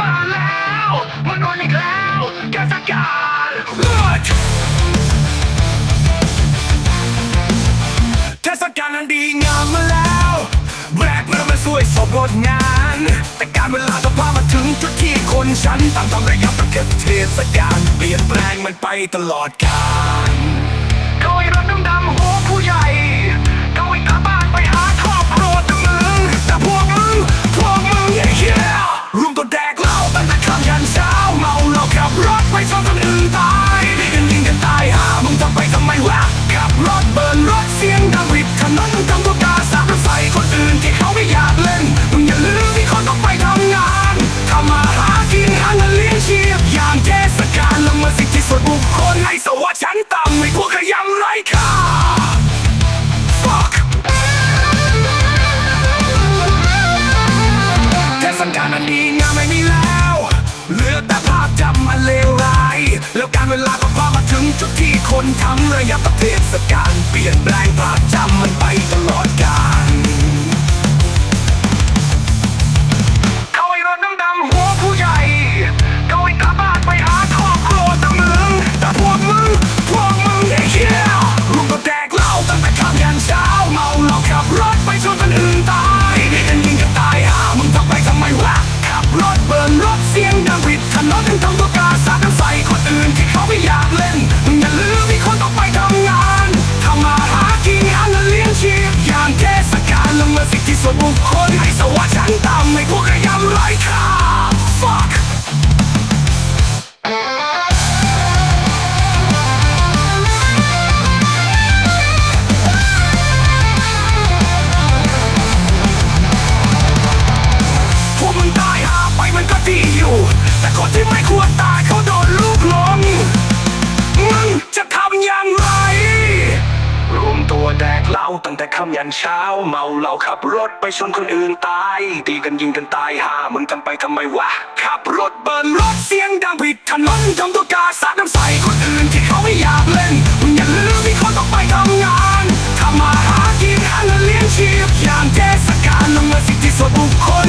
มาแล้วมันวันอีกแล้วเทศกาลเทศกาลนั้นดีงามมาแล้วแบกเมื่อมาสวยสมงดงานแต่การเวลาจะพามาถึงจุดที่คนฉันต่างต้องระยับตะเก็บเทศกาลเปลี่ยนแปลงมันไปตลอดกาล ฉันต่ำไม่พวกขยังไร้ค่า Fuck เทศกาลอันดีงามไม่มีแล้ว เหลือแต่ภาพจำมันเลวร้าย แล้วการเวลาก็พามาถึงจุดที่คนทั้งระยะประเทศการเปลี่ยนแปลงภาพจำมันไปตลอดกาล วนบุคคลให้สวัสดิ์ชั้นต่ำให้พวกขยำไร้ค่า fuck พวกมึงตายหาไปมันก็ดีอยู่ แต่คนที่ไม่ควรตายเขาโดน ยันเช้าเมาเหล้าขับรถไปชนคนอื่นตายตีกันยิงกันตายหามึงทำไปทำไมวะขับรถเบิร์นรถเสียงดังผิดถนนทำตัวกาสาดน้ำใส่คนอื่นที่เขาไม่อยากเล่นมึงอย่าลืมมีคนต้องไปทำงานทำมาหากินหาเงินเลี้ยงชีพอย่างเทศกาลลงเมินสิทธิส่วนบุคคล